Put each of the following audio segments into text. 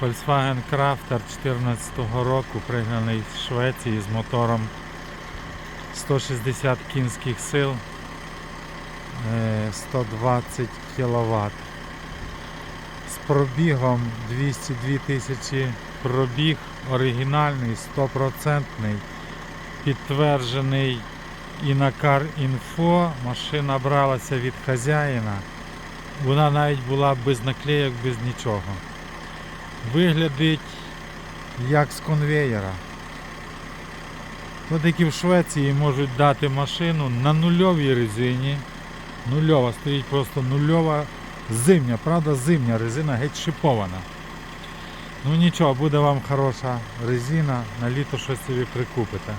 Volkswagen Crafter 2014 року, пригнаний з Швеції з мотором 160 кінських сил, е, 120 кВт. З пробігом 202 тисячі пробіг, оригінальний, 100%, підтверджений і Car.Info. Машина бралася від хазяїна. Вона навіть була без наклеїк, без нічого. Виглядить як з конвеєра. От які в Швеції можуть дати машину на нульовій резині. Нульова, стоїть просто нульова зимня, правда, зимня резина геть шипована. Ну нічого, буде вам хороша резина, на літо щось собі прикупите.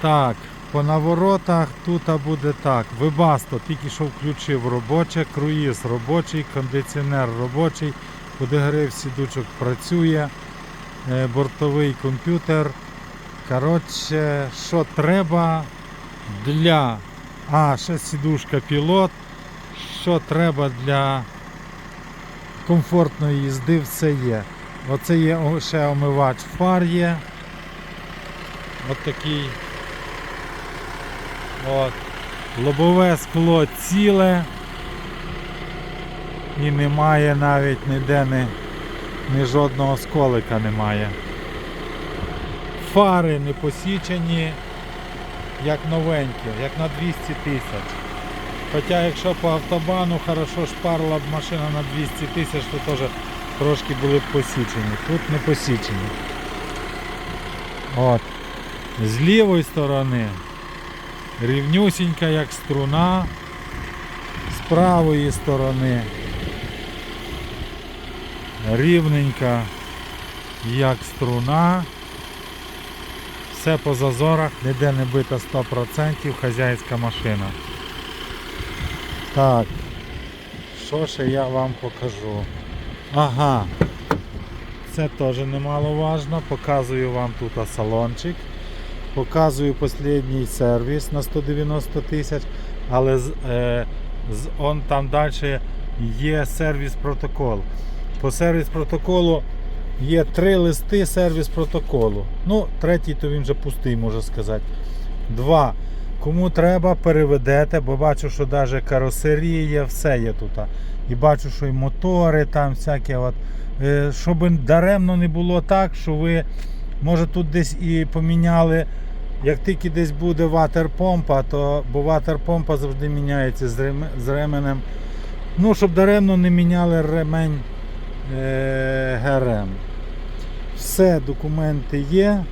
Так, по наворотах тут буде так. Вибасто тільки що включив робоче, круїз робочий, кондиціонер робочий, подогрів сідучок працює, е, бортовий комп'ютер. Коротше, що треба для. А, ще сідушка пілот. Що треба для комфортної їзди, все є. Оце є ще омивач фар є. От такий. От. Лобове скло ціле. І немає навіть ніде ні, ні жодного сколика немає. Фари не посічені, як новенькі, як на 200 тисяч. Хоча якщо по автобану хорошо шпарила б машина на 200 тисяч, то теж трошки були б посічені. Тут не посічені. От. З лівої сторони рівнюсінька, як струна. З правої сторони рівненька, як струна. Все по зазорах, ніде не бита 100%, хазяйська машина. Так, що ще я вам покажу? Ага, це теж немаловажно. Показую вам тут салончик. Показую останній сервіс на 190 тисяч, але з, е, з, он там далі є сервіс протокол. По сервіс протоколу є три листи сервіс протоколу. Ну, третій то він вже пустий, можна сказати. Два. Кому треба, переведете, бо бачу, що навіть каросерія все є тут. І бачу, що і мотори там всякі. От. Е, Щоб даремно не було так, що ви, може, тут десь і поміняли. Як тільки десь буде ватерпомпа, то бо ватерпомпа завжди міняється з, ременем. Ну, щоб даремно не міняли ремень ГРМ. Все, документи є.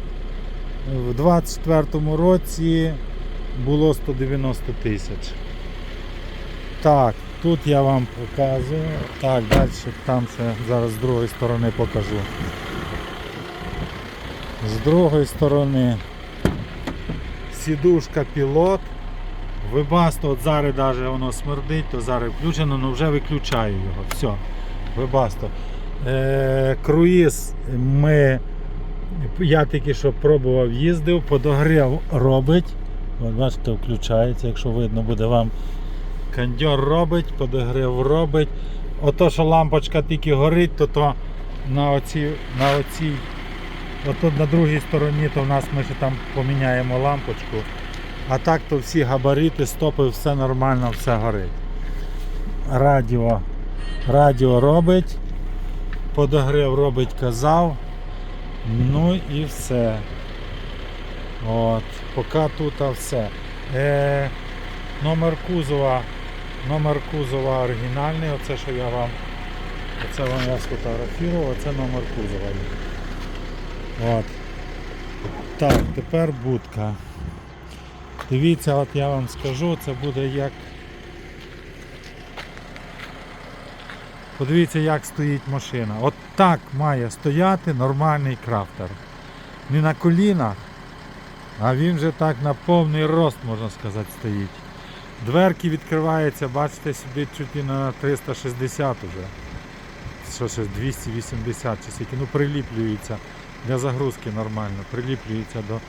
В 24-му році було 190 тисяч. Так, тут я вам показую. Так, далі там це зараз з другої сторони покажу. З другої сторони сідушка пілот. Вибасто, от зараз навіть воно смердить, то зараз включено, але вже виключаю його. Все, вибасто. Е, круїз ми, я тільки що пробував їздив, подогрів робить. Бачите, включається, якщо видно буде вам. Кондьор робить, подогрів робить. Ото, що лампочка тільки горить, то, то на оцій, на оцій, ото на другій стороні, то в нас ми ще там поміняємо лампочку. А так то всі габарити, стопи, все нормально, все горить. Радіо, радіо робить, подогрів робить, казав. Ну і все. От, поки тут все. Е, номер кузова, номер кузова оригінальний, оце що я вам, оце вам я сфотографував, оце номер кузова. От. Так, тепер будка. Дивіться, от я вам скажу, це буде як. Подивіться, як стоїть машина. От так має стояти нормальний крафтер. Не на колінах, а він вже так на повний рост, можна сказати, стоїть. Дверки відкриваються, бачите, сюди чуть на 360 уже. Що ще 280 чи скільки, ну приліплюється для загрузки нормально, приліплюється до,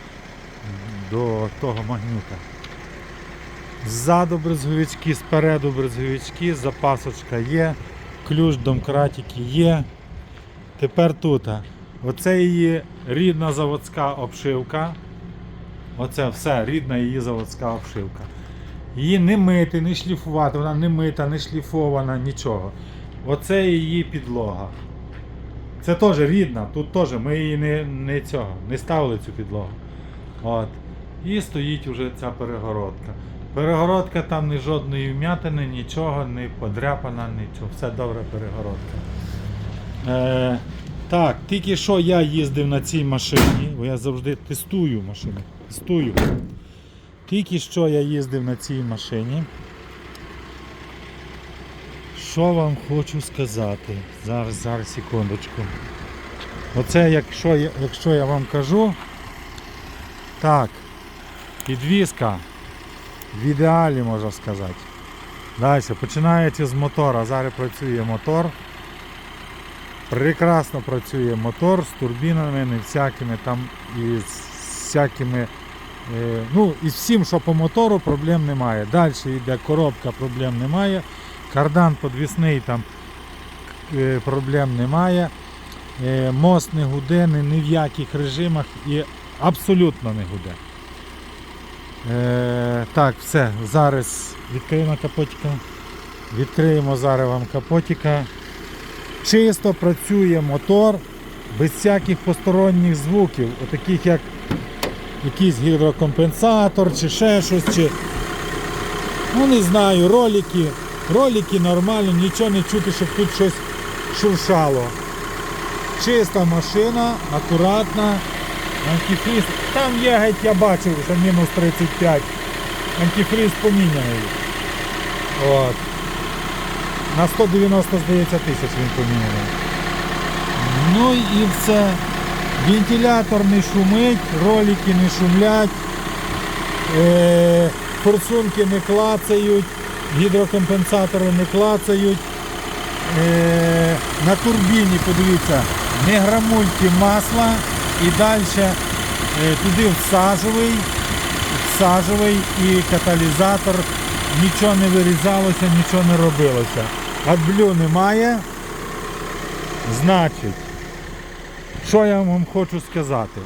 до того магнюта. Ззаду брезговички, спереду брезговички, запасочка є, ключ домкратики є. Тепер тут. Оце її рідна заводська обшивка. Оце все, рідна її заводська обшивка. Її не мити, не шліфувати, вона не мита, не шліфована, нічого. Оце її підлога. Це теж рідна, тут теж ми її не, не, цього, не ставили цю підлогу. От. І стоїть уже ця перегородка. Перегородка там ні жодної вм'ятини, нічого, не подряпана, нічого. Все добре перегородка. Е, так, тільки що я їздив на цій машині, бо я завжди тестую машину. Тестую. Тільки що я їздив на цій машині. Що вам хочу сказати? Зараз, зараз, секундочку. Оце якщо якщо я вам кажу. Так, підвізка в ідеалі можна сказати. Далі, починаючи з мотора. Зараз працює мотор. Прекрасно працює мотор з турбінами, не всякими там і з всякими. е, ну, і всім, що по мотору, проблем немає. Далі йде коробка, проблем немає. Кардан подвісний там е, проблем немає. Е, Мост не гуде, ні в яких режимах і абсолютно не гуде. Е, так, все, зараз відкриємо капотика. Відкриємо зараз вам капотика. Чисто працює мотор без всяких посторонніх звуків, отаких як якийсь гідрокомпенсатор чи ще щось. Чи... Ну не знаю, ролики. Ролики нормально, нічого не чути, щоб тут щось шуршало. Чиста машина, акуратна. Антифриз. Там є геть, я бачив, що мінус 35. Антифриз поміняний. От. На 190, здається, тисяч він поміняний. Ну і все. Вентилятор не шумить, ролики не шумлять, е, форсунки не клацають, гідрокомпенсатори не клацають. Е, на турбіні, подивіться, не грамульки масла і далі е, туди всажовий, всажовий і каталізатор. Нічого не вирізалося, нічого не робилося. Адблю немає. Значить, що я вам хочу сказати?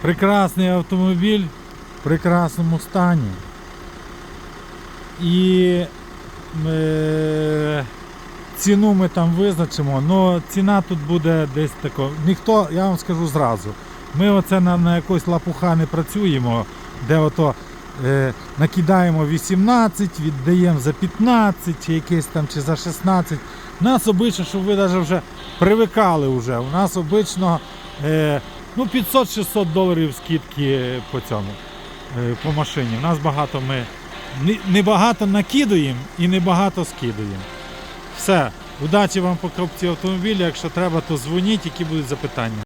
Прекрасний автомобіль в прекрасному стані. І е, ціну ми там визначимо, але ціна тут буде десь тако. Ніхто, я вам скажу зразу, ми оце на, на якось лапуха не працюємо, де ото е, накидаємо 18, віддаємо за 15 чи якесь там, чи за 16. У нас обично, щоб ви навіть вже привикали вже. У нас обично е, ну, 500-600 доларів скидки по цьому, е, по машині. У нас багато ми не, не накидуємо і не багато скидуємо. Все. Удачі вам по покупці автомобіля. Якщо треба, то дзвоніть, які будуть запитання.